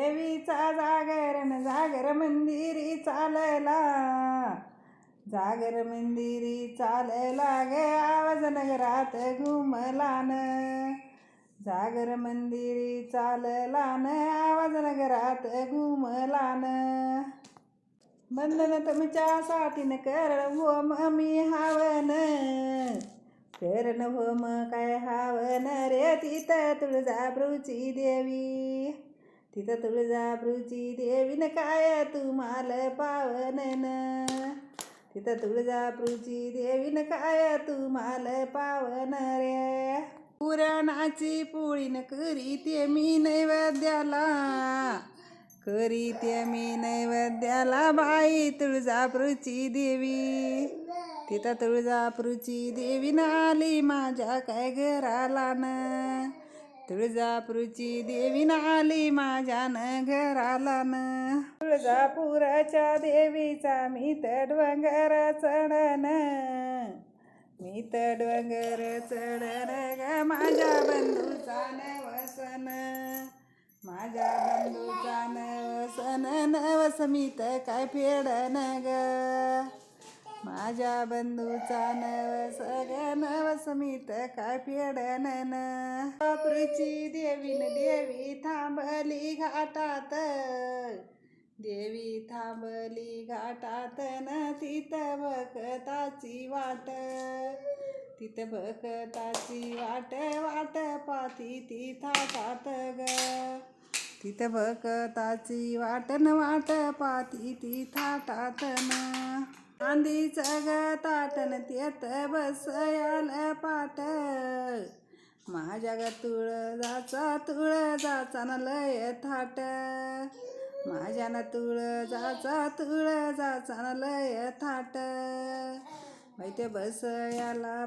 देवीचा जागरण जागर मंदिरी चालला जागर मंदिरी चालला ग आवाज नगरात घुमलान. जागर मंदिरी चाललान आवाज नगरात घुमलान. बंधन तुमच्यासाठी न करण होम मी हावन. करण होम काय हावन रे तिथं तुळजाभृची देवी. तिथं तुळजाभृची देवी काय तुम्हाला पावनन? तिथं तुळजाभृची देवीन काय तुम्हाला पावन रे? पुराणाची पोळीन करी ते मी नैवेद्याला. करीते मी नैवेद्याला बाई तुळजापूरची देवी. तिथं तुळजापूरची देवी नाली आली माझ्या काय घराला न तुळजापूरची देवी नाली आली माझ्या न घराला न तुळजापुराच्या देवीचा मी तर डोंगर चढन. मी तर डोंगर चढन ग माझ्या बंधूचा नवसन. माझ्या बंधूचा नवसन नवस मी तर काय फेडन ग? माझ्या बंधूचा नवस नवस मी काय फेडन बापरूची देवीन देवी थांबली घाटात. देवी थांबली घाटात न तिथं भकताची वाट. तिथं भकताची वाट वाट पाती ती थाटात ग. तिथं भकताची वाट न वाट पाती ती थाटात न. आंधीचं ग ताटन तेत बसयाल पाट माझ्या ग तुळजाचा तुळजाचा न लय थाट. माझ्या न तुळजाचा तुळजाचा न लय थाट. माहिती बसयाला